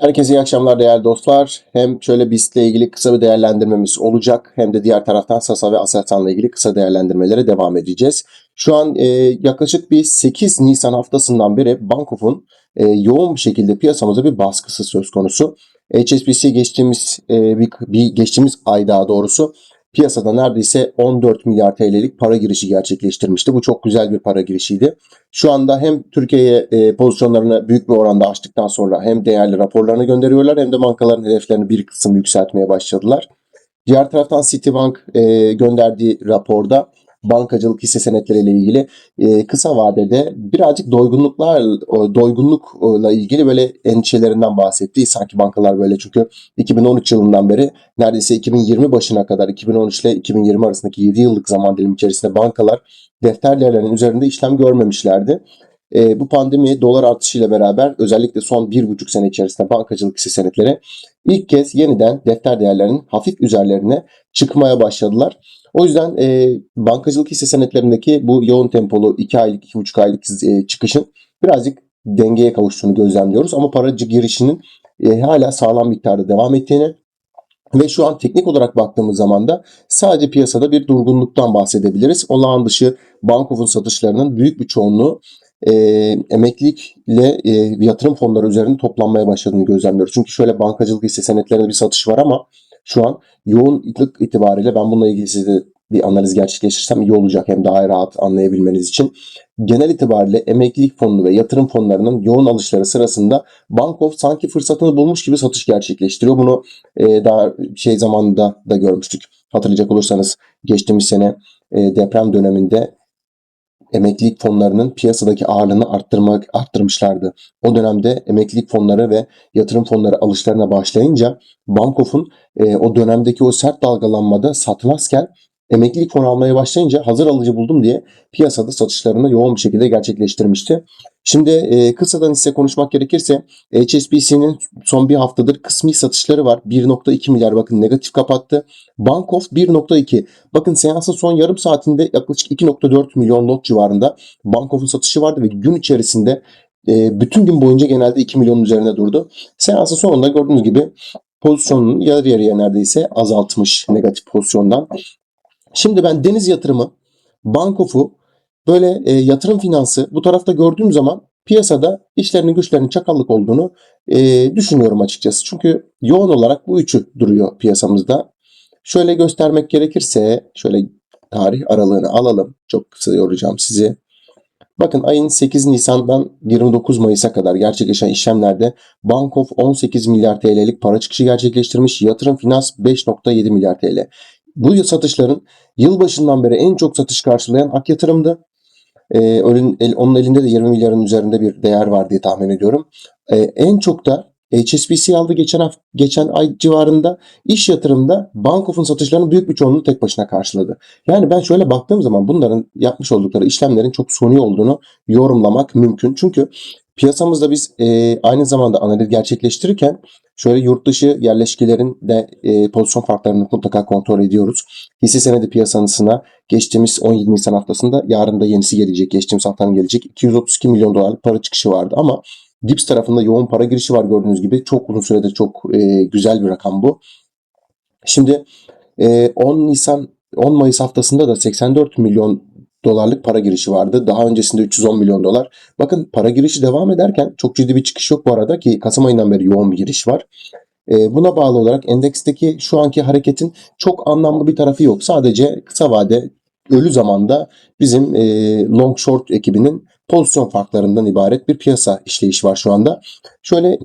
Herkese iyi akşamlar değerli dostlar. Hem şöyle BIST ile ilgili kısa bir değerlendirmemiz olacak hem de diğer taraftan Sasa ve Aselsan'la ilgili kısa değerlendirmelere devam edeceğiz. Şu an e, yaklaşık bir 8 Nisan haftasından beri Bankov'un e, yoğun bir şekilde piyasamıza bir baskısı söz konusu. HSBC geçtiğimiz e, bir, bir geçtiğimiz ay daha doğrusu piyasada neredeyse 14 milyar TL'lik para girişi gerçekleştirmişti. Bu çok güzel bir para girişiydi. Şu anda hem Türkiye'ye e, pozisyonlarını büyük bir oranda açtıktan sonra hem değerli raporlarını gönderiyorlar hem de bankaların hedeflerini bir kısım yükseltmeye başladılar. Diğer taraftan Citibank e, gönderdiği raporda bankacılık hisse senetleriyle ilgili e, kısa vadede birazcık doygunluklar doygunlukla ilgili böyle endişelerinden bahsetti. Sanki bankalar böyle çünkü 2013 yılından beri neredeyse 2020 başına kadar 2013 ile 2020 arasındaki 7 yıllık zaman dilimi içerisinde bankalar defter değerlerinin üzerinde işlem görmemişlerdi. E, bu pandemi dolar artışıyla beraber özellikle son bir buçuk sene içerisinde bankacılık hisse senetleri ilk kez yeniden defter değerlerinin hafif üzerlerine çıkmaya başladılar. O yüzden e, bankacılık hisse senetlerindeki bu yoğun tempolu 2 aylık, 2,5 aylık e, çıkışın birazcık dengeye kavuştuğunu gözlemliyoruz. Ama paracı girişinin e, hala sağlam miktarda devam ettiğini ve şu an teknik olarak baktığımız zaman da sadece piyasada bir durgunluktan bahsedebiliriz. Olağan dışı Bankov'un satışlarının büyük bir çoğunluğu e, emeklilikle e, yatırım fonları üzerinde toplanmaya başladığını gözlemliyoruz. Çünkü şöyle bankacılık hisse senetlerinde bir satış var ama şu an yoğunluk itibariyle ben bununla ilgili size bir analiz gerçekleştirsem iyi olacak hem daha rahat anlayabilmeniz için. Genel itibariyle emeklilik fonu ve yatırım fonlarının yoğun alışları sırasında Bankof sanki fırsatını bulmuş gibi satış gerçekleştiriyor. Bunu e, daha şey zamanında da görmüştük. Hatırlayacak olursanız geçtiğimiz sene e, deprem döneminde emeklilik fonlarının piyasadaki ağırlığını arttırmak arttırmışlardı. O dönemde emeklilik fonları ve yatırım fonları alışlarına başlayınca Bankof'un e, o dönemdeki o sert dalgalanmada satmazken emeklilik fonu almaya başlayınca hazır alıcı buldum diye piyasada satışlarını yoğun bir şekilde gerçekleştirmişti. Şimdi e, kısadan ise konuşmak gerekirse HSBC'nin son bir haftadır kısmi satışları var. 1.2 milyar bakın negatif kapattı. Bankof 1.2. Bakın seansın son yarım saatinde yaklaşık 2.4 milyon lot civarında Bankof'un satışı vardı ve gün içerisinde e, bütün gün boyunca genelde 2 milyonun üzerine durdu. Seansın sonunda gördüğünüz gibi pozisyonunu yarı yarıya neredeyse azaltmış negatif pozisyondan. Şimdi ben deniz yatırımı, Bankof'u böyle e, yatırım finansı bu tarafta gördüğüm zaman piyasada işlerinin güçlerinin çakallık olduğunu e, düşünüyorum açıkçası. Çünkü yoğun olarak bu üçü duruyor piyasamızda. Şöyle göstermek gerekirse şöyle tarih aralığını alalım. Çok kısa yoracağım sizi. Bakın ayın 8 Nisan'dan 29 Mayıs'a kadar gerçekleşen işlemlerde Bankof 18 milyar TL'lik para çıkışı gerçekleştirmiş. Yatırım Finans 5.7 milyar TL. Bu satışların yılbaşından beri en çok satış karşılayan Ak Yatırım'dı. Ee, onun elinde de 20 milyarın üzerinde bir değer var diye tahmin ediyorum. Ee, en çok da HSBC aldı geçen hafta, geçen ay civarında iş yatırımda Bankof'un satışlarının büyük bir çoğunluğunu tek başına karşıladı. Yani ben şöyle baktığım zaman bunların yapmış oldukları işlemlerin çok suni olduğunu yorumlamak mümkün. Çünkü piyasamızda biz e, aynı zamanda analiz gerçekleştirirken Şöyle yurt dışı yerleşkelerin de e, pozisyon farklarını mutlaka kontrol ediyoruz. Hisse senedi piyasasına geçtiğimiz 17 Nisan haftasında yarın da yenisi gelecek. Geçtiğimiz haftanın gelecek. 232 milyon dolarlık para çıkışı vardı ama Dips tarafında yoğun para girişi var gördüğünüz gibi. Çok uzun süredir çok e, güzel bir rakam bu. Şimdi e, 10 Nisan 10 Mayıs haftasında da 84 milyon dolarlık para girişi vardı. Daha öncesinde 310 milyon dolar. Bakın para girişi devam ederken çok ciddi bir çıkış yok bu arada ki Kasım ayından beri yoğun bir giriş var. E, buna bağlı olarak endeksteki şu anki hareketin çok anlamlı bir tarafı yok. Sadece kısa vade ölü zamanda bizim e, long short ekibinin pozisyon farklarından ibaret bir piyasa işleyişi var şu anda. Şöyle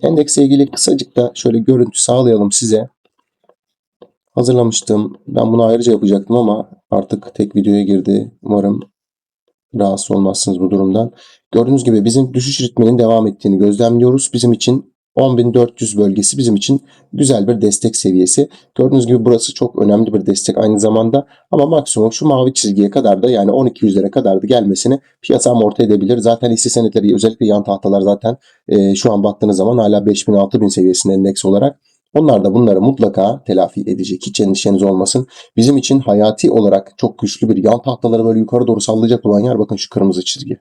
endekse ilgili kısacık da şöyle görüntü sağlayalım size hazırlamıştım. Ben bunu ayrıca yapacaktım ama artık tek videoya girdi. Umarım rahatsız olmazsınız bu durumdan. Gördüğünüz gibi bizim düşüş ritminin devam ettiğini gözlemliyoruz. Bizim için 10.400 bölgesi bizim için güzel bir destek seviyesi. Gördüğünüz gibi burası çok önemli bir destek aynı zamanda. Ama maksimum şu mavi çizgiye kadar da yani 1200'lere kadar da gelmesini piyasa amorti edebilir. Zaten hisse senetleri özellikle yan tahtalar zaten e, şu an baktığınız zaman hala 5000-6000 seviyesinde endeks olarak. Onlar da bunları mutlaka telafi edecek. Hiç endişeniz olmasın. Bizim için hayati olarak çok güçlü bir yan tahtaları böyle yukarı doğru sallayacak olan yer bakın şu kırmızı çizgi.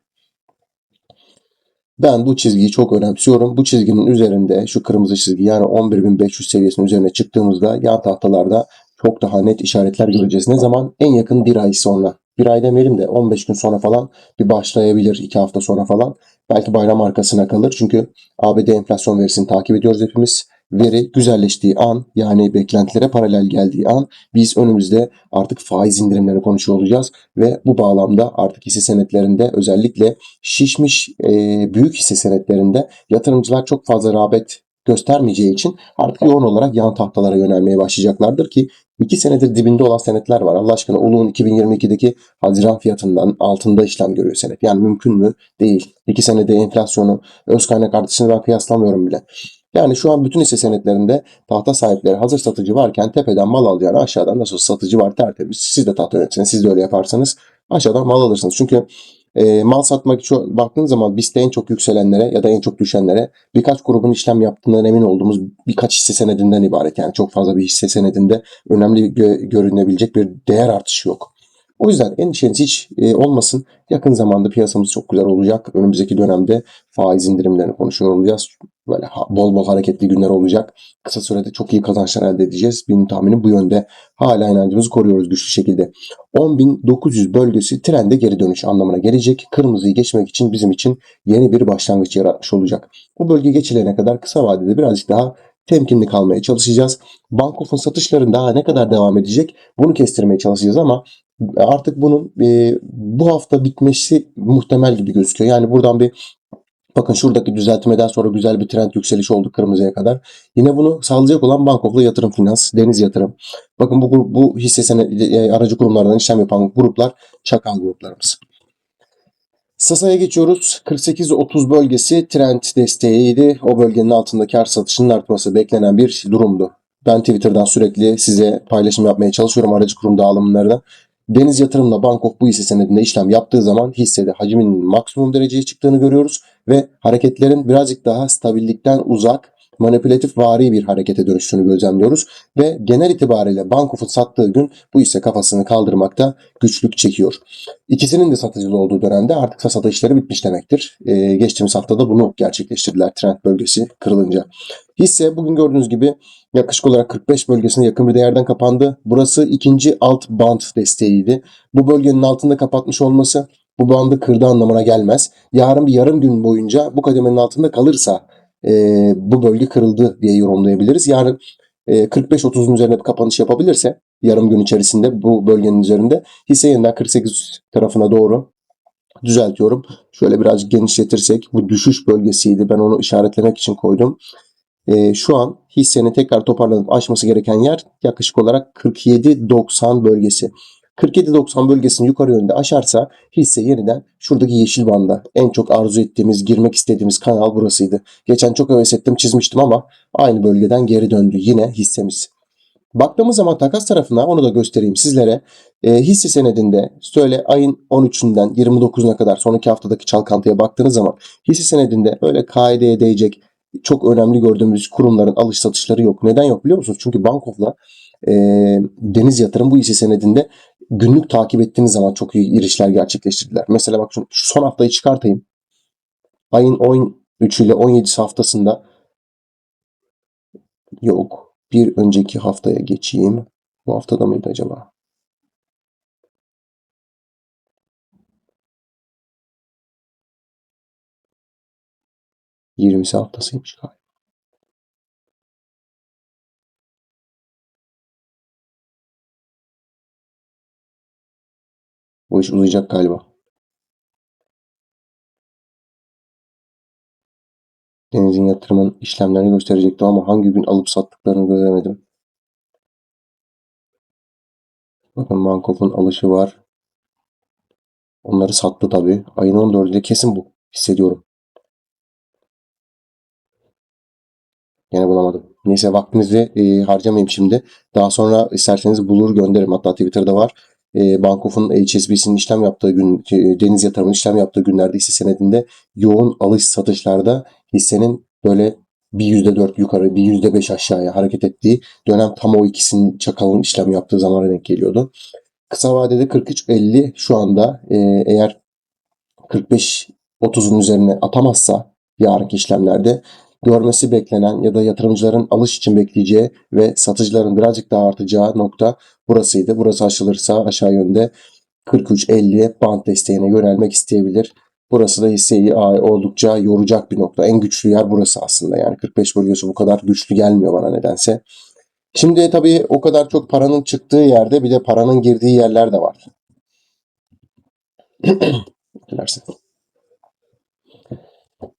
Ben bu çizgiyi çok önemsiyorum. Bu çizginin üzerinde şu kırmızı çizgi yani 11.500 seviyesinin üzerine çıktığımızda yan tahtalarda çok daha net işaretler göreceğiz. Ne zaman? En yakın bir ay sonra. Bir ay demeyelim de 15 gün sonra falan bir başlayabilir. 2 hafta sonra falan. Belki bayram arkasına kalır. Çünkü ABD enflasyon verisini takip ediyoruz hepimiz. Veri güzelleştiği an yani beklentilere paralel geldiği an biz önümüzde artık faiz indirimleri konuşuyor olacağız ve bu bağlamda artık hisse senetlerinde özellikle şişmiş e, büyük hisse senetlerinde yatırımcılar çok fazla rağbet göstermeyeceği için artık yoğun olarak yan tahtalara yönelmeye başlayacaklardır ki iki senedir dibinde olan senetler var. Allah aşkına Uluğ'un 2022'deki Haziran fiyatından altında işlem görüyor senet. Yani mümkün mü? Değil. İki senede enflasyonu, öz kaynak artışını ben kıyaslamıyorum bile. Yani şu an bütün hisse senetlerinde tahta sahipleri hazır satıcı varken tepeden mal alacağını aşağıdan nasıl satıcı var tertemiz. Siz de tahta yönetirsiniz. Siz de öyle yaparsanız aşağıdan mal alırsınız. Çünkü e, mal satmak şu baktığınız zaman BIST'te en çok yükselenlere ya da en çok düşenlere birkaç grubun işlem yaptığından emin olduğumuz birkaç hisse senedinden ibaret. Yani çok fazla bir hisse senedinde önemli gö- görünebilecek bir değer artışı yok. O yüzden endişeniz hiç e, olmasın. Yakın zamanda piyasamız çok güzel olacak. Önümüzdeki dönemde faiz indirimlerini konuşuyor olacağız. Böyle bol bol hareketli günler olacak. Kısa sürede çok iyi kazançlar elde edeceğiz. Benim tahminim bu yönde. Hala inancımızı koruyoruz güçlü şekilde. 10.900 bölgesi trende geri dönüş anlamına gelecek. Kırmızıyı geçmek için bizim için yeni bir başlangıç yaratmış olacak. Bu bölge geçilene kadar kısa vadede birazcık daha temkinli kalmaya çalışacağız. Bankof'un satışların daha ne kadar devam edecek bunu kestirmeye çalışacağız ama artık bunun e, bu hafta bitmesi muhtemel gibi gözüküyor. Yani buradan bir bakın şuradaki düzeltmeden sonra güzel bir trend yükseliş oldu kırmızıya kadar. Yine bunu sağlayacak olan Bankof'la Yatırım Finans, Deniz Yatırım. Bakın bu grup, bu hisse senedi e, aracı kurumlardan işlem yapan gruplar çakal gruplarımız. Sasa'ya geçiyoruz. 48-30 bölgesi trend desteğiydi. O bölgenin altında kar satışının artması beklenen bir durumdu. Ben Twitter'dan sürekli size paylaşım yapmaya çalışıyorum aracı kurum dağılımlarına. Deniz Yatırım'la Bankof bu hisse senedinde işlem yaptığı zaman hissede hacmin maksimum dereceye çıktığını görüyoruz ve hareketlerin birazcık daha stabillikten uzak manipülatif vari bir harekete dönüştüğünü gözlemliyoruz ve genel itibariyle Bankof'un sattığı gün bu hisse kafasını kaldırmakta güçlük çekiyor. İkisinin de satıcılı olduğu dönemde artık işleri bitmiş demektir. Ee, geçtiğimiz haftada bunu gerçekleştirdiler trend bölgesi kırılınca. Hisse bugün gördüğünüz gibi yaklaşık olarak 45 bölgesine yakın bir değerden kapandı. Burası ikinci alt band desteğiydi. Bu bölgenin altında kapatmış olması bu bandı kırdı anlamına gelmez. Yarın bir yarım gün boyunca bu kademenin altında kalırsa e, bu bölge kırıldı diye yorumlayabiliriz. Yarın e, 45-30'un üzerine bir kapanış yapabilirse yarım gün içerisinde bu bölgenin üzerinde hisse yeniden 48 tarafına doğru düzeltiyorum. Şöyle birazcık genişletirsek bu düşüş bölgesiydi. Ben onu işaretlemek için koydum. E, şu an hissenin tekrar toparlanıp aşması gereken yer yaklaşık olarak 47-90 bölgesi. 47-90 bölgesini yukarı yönde aşarsa hisse yeniden şuradaki yeşil banda en çok arzu ettiğimiz, girmek istediğimiz kanal burasıydı. Geçen çok heves ettim, çizmiştim ama aynı bölgeden geri döndü yine hissemiz. Baktığımız zaman takas tarafına onu da göstereyim sizlere. E, hisse senedinde söyle ayın 13'ünden 29'una kadar sonraki haftadaki çalkantıya baktığınız zaman hisse senedinde öyle kaideye değecek çok önemli gördüğümüz kurumların alış satışları yok. Neden yok biliyor musunuz? Çünkü Bankof'la e, Deniz Yatırım bu hisse senedinde günlük takip ettiğiniz zaman çok iyi girişler gerçekleştirdiler. Mesela bak şu son haftayı çıkartayım. Ayın 13 ile 17 haftasında yok. Bir önceki haftaya geçeyim. Bu haftada mıydı acaba? Yirmisi haftasıymış galiba. Bu iş uzayacak galiba. Deniz'in yatırımın işlemlerini gösterecekti ama hangi gün alıp sattıklarını göremedim. Bakın Bankof'un alışı var. Onları sattı tabii. Ayın 14'ünde kesin bu. Hissediyorum. Yine bulamadım. Neyse vaktinizi e, harcamayayım şimdi. Daha sonra isterseniz bulur gönderirim. Hatta Twitter'da var. E, Bankof'un HSBC'nin işlem yaptığı gün, e, deniz yatırımının işlem yaptığı günlerde hisse senedinde yoğun alış satışlarda hissenin böyle bir yüzde dört yukarı, bir yüzde beş aşağıya hareket ettiği dönem tam o ikisinin çakalın işlem yaptığı zamana denk geliyordu. Kısa vadede 43-50 şu anda e, eğer 45-30'un üzerine atamazsa yarınki işlemlerde. Görmesi beklenen ya da yatırımcıların alış için bekleyeceği ve satıcıların birazcık daha artacağı nokta burasıydı. Burası aşılırsa aşağı yönde 43.50'ye band desteğine yönelmek isteyebilir. Burası da hisseyi oldukça yoracak bir nokta. En güçlü yer burası aslında. Yani 45 bölgesi bu kadar güçlü gelmiyor bana nedense. Şimdi tabii o kadar çok paranın çıktığı yerde bir de paranın girdiği yerler de var. Dilersen.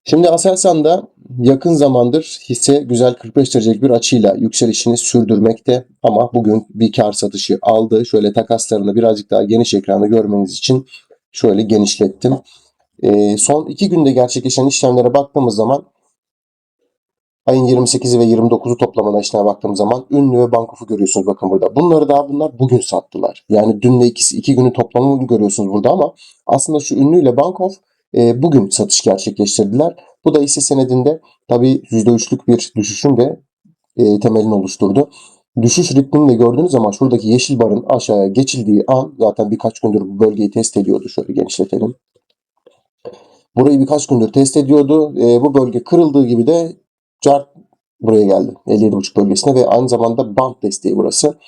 Şimdi Aselsan'da yakın zamandır hisse güzel 45 derecelik bir açıyla yükselişini sürdürmekte ama bugün bir kar satışı aldı. Şöyle takaslarını birazcık daha geniş ekranda görmeniz için şöyle genişlettim. Ee, son iki günde gerçekleşen işlemlere baktığımız zaman ayın 28'i ve 29'u toplamına işleme baktığımız zaman ünlü ve bankof'u görüyorsunuz bakın burada. Bunları daha bunlar bugün sattılar. Yani dünle ikisi iki günün toplamını görüyorsunuz burada ama aslında şu ünlü ile bankof e, bugün satış gerçekleştirdiler. Bu da hisse senedinde tabii %3'lük bir düşüşün de e, temelini oluşturdu. Düşüş ritmini de gördüğünüz zaman şuradaki yeşil barın aşağıya geçildiği an zaten birkaç gündür bu bölgeyi test ediyordu. Şöyle genişletelim. Burayı birkaç gündür test ediyordu. E, bu bölge kırıldığı gibi de cart buraya geldi. 57.5 bölgesine ve aynı zamanda band desteği burası.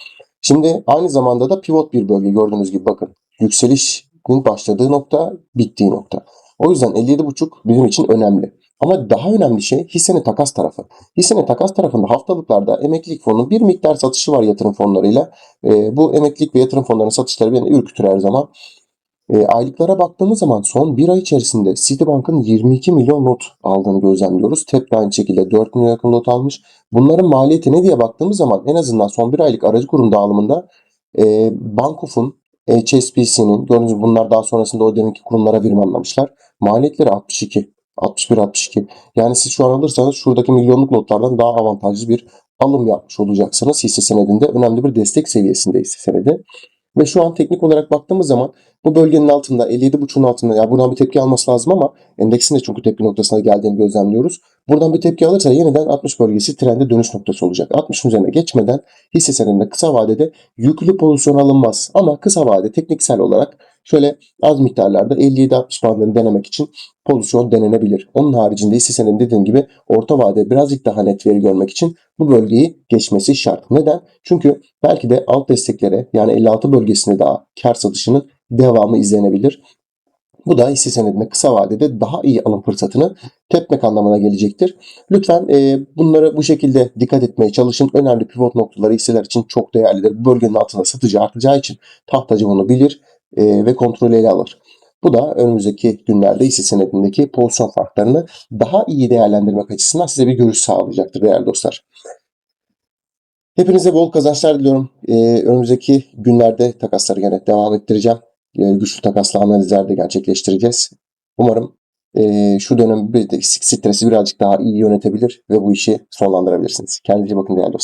Şimdi aynı zamanda da pivot bir bölge gördüğünüz gibi bakın. Yükselişin başladığı nokta, bittiği nokta. O yüzden 57.5 bizim için önemli. Ama daha önemli şey hissenin takas tarafı. Hissenin takas tarafında haftalıklarda emeklilik fonunun bir miktar satışı var yatırım fonlarıyla. E, bu emeklilik ve yatırım fonlarının satışları beni ürkütür her zaman. E, aylıklara baktığımız zaman son bir ay içerisinde Citibank'ın 22 milyon not aldığını gözlemliyoruz. TEP de şekilde 4 milyon yakın not almış. Bunların maliyeti ne diye baktığımız zaman en azından son bir aylık aracı kurum dağılımında e, Bankof'un, HSBC'nin, gördüğünüz bunlar daha sonrasında o deminki kurumlara verim anlamışlar. Maliyetleri 62. 61-62. Yani siz şu an alırsanız şuradaki milyonluk notlardan daha avantajlı bir alım yapmış olacaksınız hisse senedinde. Önemli bir destek seviyesinde hisse senedi. Ve şu an teknik olarak baktığımız zaman bu bölgenin altında 57.5'un altında ya buradan bir tepki alması lazım ama endeksin de çünkü tepki noktasına geldiğini gözlemliyoruz. Buradan bir tepki alırsa yeniden 60 bölgesi trende dönüş noktası olacak. 60'ın üzerine geçmeden hisse senedinde kısa vadede yüklü pozisyon alınmaz. Ama kısa vade tekniksel olarak şöyle az miktarlarda 57-60 bandını denemek için pozisyon denenebilir. Onun haricinde hisse senedinde dediğim gibi orta vade birazcık daha net veri görmek için bu bölgeyi geçmesi şart. Neden? Çünkü belki de alt desteklere yani 56 bölgesine daha kar satışının devamı izlenebilir. Bu da hisse senedinde kısa vadede daha iyi alım fırsatını tepmek anlamına gelecektir. Lütfen e, bunları bu şekilde dikkat etmeye çalışın. Önemli pivot noktaları hisseler için çok değerlidir. Bu bölgenin altında satıcı artacağı için tahtacı bunu bilir e, ve kontrolü ele alır. Bu da önümüzdeki günlerde hisse senedindeki pozisyon farklarını daha iyi değerlendirmek açısından size bir görüş sağlayacaktır değerli dostlar. Hepinize bol kazançlar diliyorum. Ee, önümüzdeki günlerde takasları yine devam ettireceğim. Ee, güçlü takaslı analizler de gerçekleştireceğiz. Umarım e, şu dönem bir de stresi birazcık daha iyi yönetebilir ve bu işi sonlandırabilirsiniz. Kendinize bakın değerli dostlar.